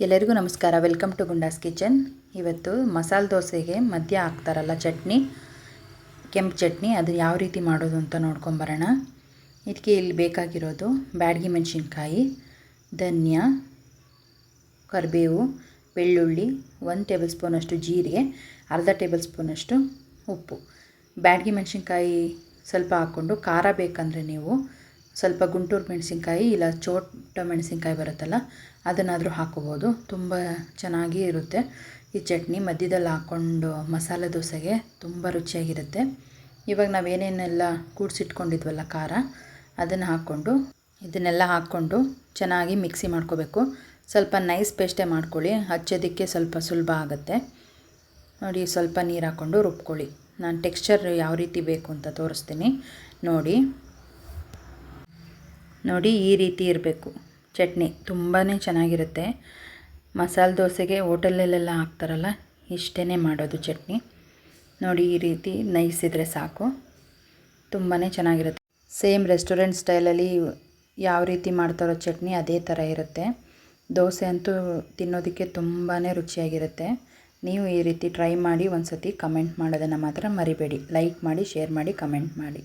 ಎಲ್ಲರಿಗೂ ನಮಸ್ಕಾರ. Welcome to goondas kitchen ಇವತ್ತು ಮಸಾಲೆ ದೋಸೆಗೆ ಮಧ್ಯ ಹಾಕ್ತಾರಲ್ಲ ಚಟ್ನಿ, ಕೆಂಪು ಚಟ್ನಿ, ಅದು ಯಾವ ರೀತಿ ಮಾಡೋದು ಅಂತ ನೋಡ್ಕೊಂಬರೋಣ ಇದಕ್ಕೆ ಇಲ್ಲಿ ಬೇಕಾಗಿರೋದು ಬ್ಯಾಡಗಿ ಮೆಣಸಿನ್ಕಾಯಿ, ಧನ್ಯ, ಕರಿಬೇವು, ಬೆಳ್ಳುಳ್ಳಿ, ಒಂದು ಟೇಬಲ್ ಸ್ಪೂನಷ್ಟು ಜೀರಿಗೆ, ಅರ್ಧ ಟೇಬಲ್ ಸ್ಪೂನಷ್ಟು ಉಪ್ಪು. ಬ್ಯಾಡಗಿ ಮೆಣಸಿನ್ಕಾಯಿ ಸ್ವಲ್ಪ ಹಾಕ್ಕೊಂಡು ಖಾರ ಬೇಕಂದರೆ ನೀವು ಸ್ವಲ್ಪ ಗುಂಟೂರು ಮೆಣಸಿನ್ಕಾಯಿ ಇಲ್ಲ ಚೋಟ ಮೆಣಸಿನ್ಕಾಯಿ ಬರುತ್ತಲ್ಲ, ಅದನ್ನಾದರೂ ಹಾಕ್ಕೋಬೋದು. ತುಂಬ ಚೆನ್ನಾಗಿ ಇರುತ್ತೆ. ಈ ಚಟ್ನಿ ಮಧ್ಯದಲ್ಲಿ ಹಾಕ್ಕೊಂಡು ಮಸಾಲೆ ದೋಸೆಗೆ ತುಂಬ ರುಚಿಯಾಗಿರುತ್ತೆ. ಇವಾಗ ನಾವೇನೇನೆಲ್ಲ ಕೂಡಿಸಿಟ್ಕೊಂಡಿದ್ವಲ್ಲ ಖಾರ, ಅದನ್ನು ಹಾಕ್ಕೊಂಡು, ಇದನ್ನೆಲ್ಲ ಹಾಕ್ಕೊಂಡು ಚೆನ್ನಾಗಿ ಮಿಕ್ಸಿ ಮಾಡ್ಕೋಬೇಕು. ಸ್ವಲ್ಪ ನೈಸ್ ಪೇಸ್ಟೇ ಮಾಡ್ಕೊಳ್ಳಿ, ಹಚ್ಚೋದಕ್ಕೆ ಸ್ವಲ್ಪ ಸುಲಭ ಆಗುತ್ತೆ. ನೋಡಿ, ಸ್ವಲ್ಪ ನೀರು ಹಾಕ್ಕೊಂಡು ರುಬ್ಕೊಳ್ಳಿ. ನಾನು ಟೆಕ್ಸ್ಚರ್ ಯಾವ ರೀತಿ ಬೇಕು ಅಂತ ತೋರಿಸ್ತೀನಿ. ನೋಡಿ. ನೋಡಿ ಈ ರೀತಿ ಇರಬೇಕು. ಚಟ್ನಿ ತುಂಬಾ ಚೆನ್ನಾಗಿರುತ್ತೆ. ಮಸಾಲೆ ದೋಸೆಗೆ ಹೋಟೆಲಲ್ಲೆಲ್ಲ ಹಾಕ್ತಾರಲ್ಲ ಇಷ್ಟೇ ಮಾಡೋದು ಚಟ್ನಿ. ನೋಡಿ ಈ ರೀತಿ ನೈಸಿದ್ರೆ ಸಾಕು. ತುಂಬಾ ಚೆನ್ನಾಗಿರುತ್ತೆ. ಸೇಮ್ ರೆಸ್ಟೋರೆಂಟ್ ಸ್ಟೈಲಲ್ಲಿ ಯಾವ ರೀತಿ ಮಾಡ್ತಾರೋ ಚಟ್ನಿ ಅದೇ ಥರ ಇರುತ್ತೆ. ದೋಸೆ ಅಂತೂ ತಿನ್ನೋದಕ್ಕೆ ತುಂಬಾ ರುಚಿಯಾಗಿರುತ್ತೆ. ನೀವು ಈ ರೀತಿ ಟ್ರೈ ಮಾಡಿ ಒಂದು ಸತಿ ಕಮೆಂಟ್ ಮಾಡೋದನ್ನು ಮಾತ್ರ ಮರಿಬೇಡಿ. ಲೈಕ್ ಮಾಡಿ, ಶೇರ್ ಮಾಡಿ, ಕಮೆಂಟ್ ಮಾಡಿ.